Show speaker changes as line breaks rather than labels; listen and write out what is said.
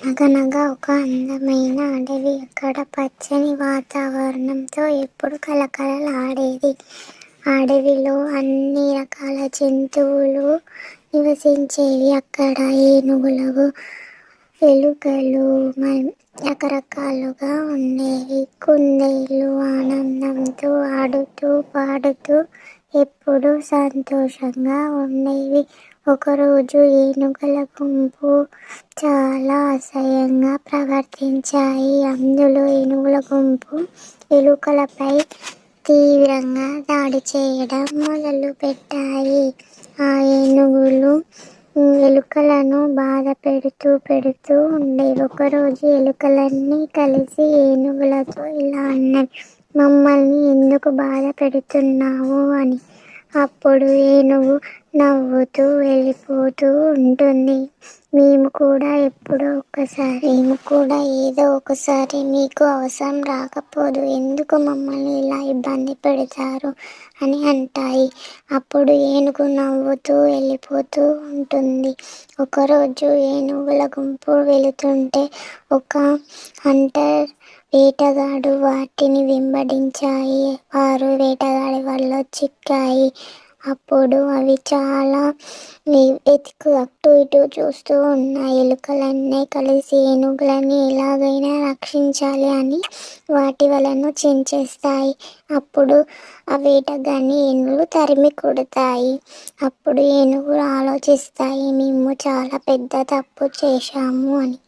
అనగనగా ఒక అందమైన అడవి. అక్కడ పచ్చని వాతావరణంతో ఎప్పుడు కలకలలాడేది అడవిలో అన్ని రకాల జంతువులు నివసించేవి. అక్కడ ఏనుగులు ఎలుకలు మ- రకరకాలుగా ఉండేవి. కుందేళ్ళు ఆనందంతో ఆడుతూ పాడుతూ ఎప్పుడూ సంతోషంగా ఉండేవి. ఒకరోజు ఏనుగుల గుంపు చాలా అసహ్యంగా ప్రవర్తించాయి. అందులో ఏనుగుల గుంపు ఎలుకలపై తీవ్రంగా దాడి చేయడం మొదలు పెట్టాయి ఆ ఏనుగులు ఎలుకలను బాధ పెడుతూ పెడుతూ ఉండేవి. ఒకరోజు ఎలుకలన్నీ కలిసి ఏనుగులతో ఇలా అన్నవి మమ్మల్ని ఎందుకు బాధ పెడుతున్నావు? అని అప్పుడు ఏనుగు నవ్వుతూ వెళ్ళిపోతూ ఉంటుంది. మేము కూడా ఎప్పుడో ఒకసారి మేము కూడా ఏదో ఒకసారి మీకు అవసరం రాకపోదు. ఎందుకు మమ్మల్ని ఇలా ఇబ్బంది పెడతారు అని అంటాయి. అప్పుడు ఏనుగు నవ్వుతూ వెళ్ళిపోతూ ఉంటుంది. ఒకరోజు ఏనుగుల గుంపు వెళుతుంటే ఒక హంటర్ వేటగాడు వాటిని వెంబడించాయి. వారు వేటగాడి వల్ల చిక్కాయి. అప్పుడు అవి చాలా వెతుకు అటు ఇటు చూస్తూ ఉన్నాయి. ఎలుకలన్నీ కలిసి ఏనుగులని ఎలాగైనా రక్షించాలి అని వాటి వలను చించేస్తాయి. అప్పుడు ఆ వేటగాన్ని ఏనుగులు తరిమి కొడతాయి. అప్పుడు ఏనుగులు ఆలోచిస్తాయి మేము చాలా పెద్ద తప్పు చేశాము అని.